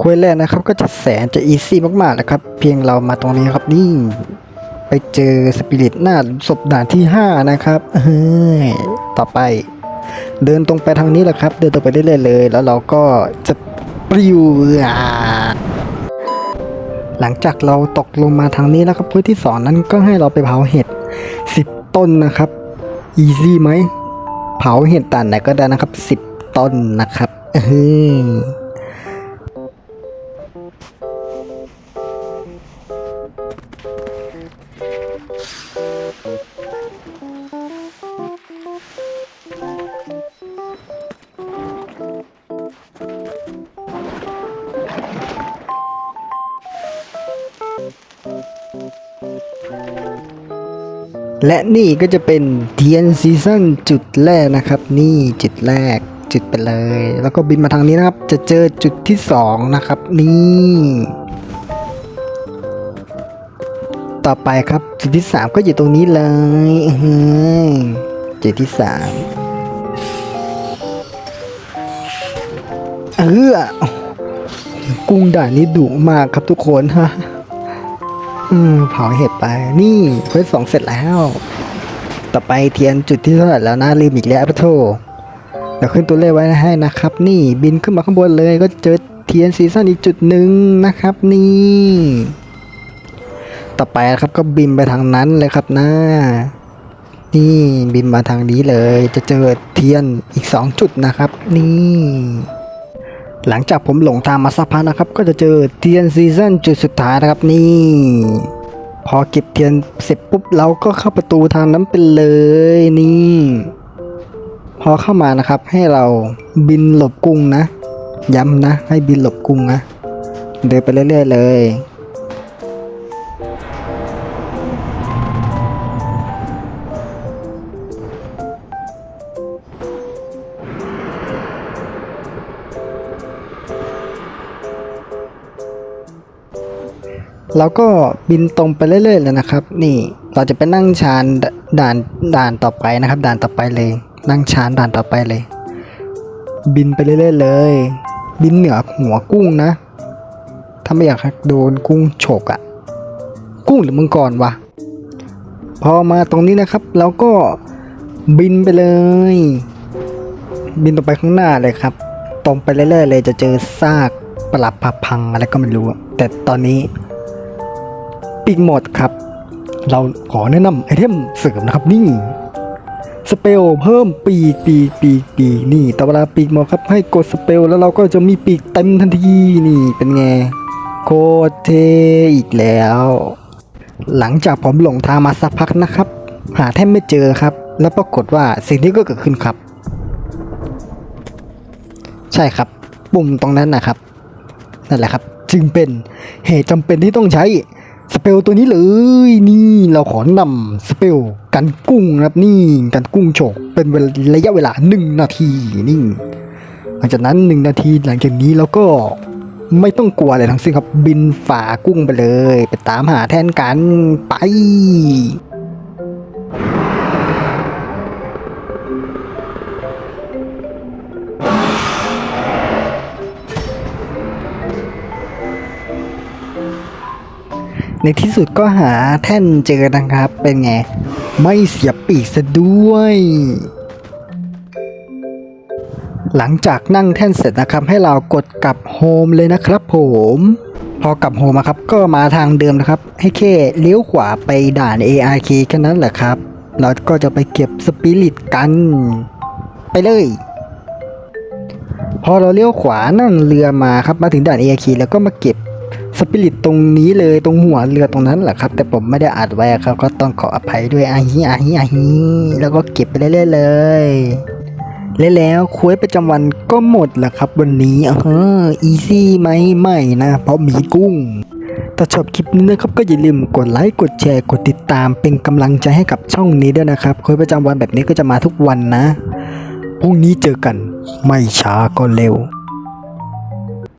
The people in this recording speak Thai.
ควสแรกนะครับก็จะแสนจะอีซี่มากๆนะครับ เพียงเรามาตรงนี้ครับนี่ไปเจอสปิริตหน้าศพด่านที่ 5 นะครับเฮ้ยต่อไป เดินตรงไปทางนี้แหละครับ เดินตรงไปเรื่อยๆเลย แล้วเราก็จะปลิวหลังจากเราตกลงมาทางนี้แล้วครับเพื่อที่สองนั้นก็ให้เราไปเผาเห็ด 10 ต้นนะครับอีซี่ไหมเผาเห็ดตันไหนก็ได้นะครับ 10 ต้นนะครับเฮ้ย และนี่ก็จะเป็นเทียนซีซั่นจุดแรกนะครับ นี่จุดแรกจุดไปเลย แล้วก็บินมาทางนี้นะครับ จะเจอจุดที่สองนะครับ นี่ ต่อไปครับ จุดที่สามก็อยู่ตรงนี้เลยเจุดที่สามเออกุ้งด่านนี้ดุมากครับทุกคนฮะอืมเผาเห็ดไปนี่เควสสองเสร็จแล้ว ต่อไปเทียนจุดที่เท่าไหร่แล้วนะลืมอีกแล้วปะโทเดี๋ยวขึ้นตัวเลขไว้ให้นะครับ นี่บินขึ้นมาข้างบนเลยก็เจอเทียนซีซั่นอีกจุดหนึ่งนะครับนี่ ต่อไปครับก็บินไปทางนั้นเลยครับนะนี่บินมาทางนี้เลยจะเจอเทียนอีกสองจุดนะครับ นี่ หลังจากผมหลงทางมาสักพักนะครับ ก็จะเจอเทียนซีซั่นจุดสุดท้ายนะครับนี่ พอเก็บเทียนเสร็จปุ๊บเราก็เข้าประตูทางนั้นไปเลยนี่ พอเข้ามานะครับ ให้เราบินหลบกุ้งนะ ย้ำนะ ให้บินหลบกุ้งนะ เดินไปเรื่อยๆเลย เราก็บินตรงไปเรื่อยๆเลยนะครับ นี่เราจะไปนั่งชานด่านด่านต่อไปนะครับ ด่านต่อไปเลย นั่งชานด่านต่อไปเลย บินไปเรื่อยๆเลย บินเหนือหัวกุ้งนะ ถ้าไม่อยากโดนกุ้งฉกอะ่ะ กุ้งหรือมังกรวะพอมาตรงนี้นะครับเราก็บินไปเลย บินตรงไปข้างหน้าเลยครับ ตรงไปเรื่อยๆเลยจะเจอซากปลับผักพังอะไรก็ไม่รู้ แต่ตอนนี้ ปีกหมดครับ เราขอแนะนำไอเทมเสริมนะครับนี่สเปลเพิ่มปีกปีกปีกปีกนี่แต่เวลาปีกหมดครับให้กดสเปลแล้วเราก็จะมีปีกเต็มทันทีนี่เป็นไงโคตรเทอีกแล้ว หลังจากผมหลงทางมาสักพักนะครับ หาแทบไม่เจอครับ แล้วปรากฏว่าสิ่งที่ก็เกิดขึ้นครับ ใช่ครับ ปุ่มตรงนั้นนะครับ นั่นแหละครับ จึงเป็นเหตุจำเป็นที่ต้องใช้ สเปลตัวนี้เลยนี่เราขอนำสเปลกันกุ้งนะครับนี่กันกุ้งโฉกเป็นระยะเวลาหนึ่งนาทีนี่หลังจากนั้นหนึ่งนาทีหลังจากนี้เราก็ไม่ต้องกลัวอะไรทั้งสิ้นครับบินฝ่ากุ้งไปเลย ไปตามหาแทนกันไป ในที่สุดก็หาแท่นเจอนะครับ เป็นไง ไม่เสียปีกซะด้วย หลังจากนั่งแท่นเสร็จนะครับ ให้เรากดกลับโฮมเลยนะครับผม พอกลับโฮมครับ ก็มาทางเดิมนะครับ ให้แค่เลี้ยวขวาไปด่าน ARK แค่นั้นแหละครับ เราก็จะไปเก็บสปิริตกัน ไปเลยพอเราเลี้ยวขวานั่งเรือมาครับมาถึงด่าน ARK แล้วก็มาเก็บ สปิริตตรงนี้เลยตรงหัวเรือตรงนั้นแหละครับ แต่ผมไม่ได้อัดไว้ครับ ก็ต้องขออภัยด้วยอาฮิอาฮิอาฮิแล้วก็เก็บไปเรื่อยๆเลยและแล้วคุยประจำวันก็หมดแล้วครับ วันนี้เอออีซี่ไหมไม่นะ เพราะมีกุ้งถ้าชอบคลิปนี้นะครับก็อย่าลืมกดไลค์กดแชร์กดติดตามเป็นกำลังใจให้กับช่องนี้ด้วยนะครับคุยประจำวันแบบนี้ก็จะมาทุกวันนะพรุ่งนี้เจอกันไม่ช้าก็เร็ว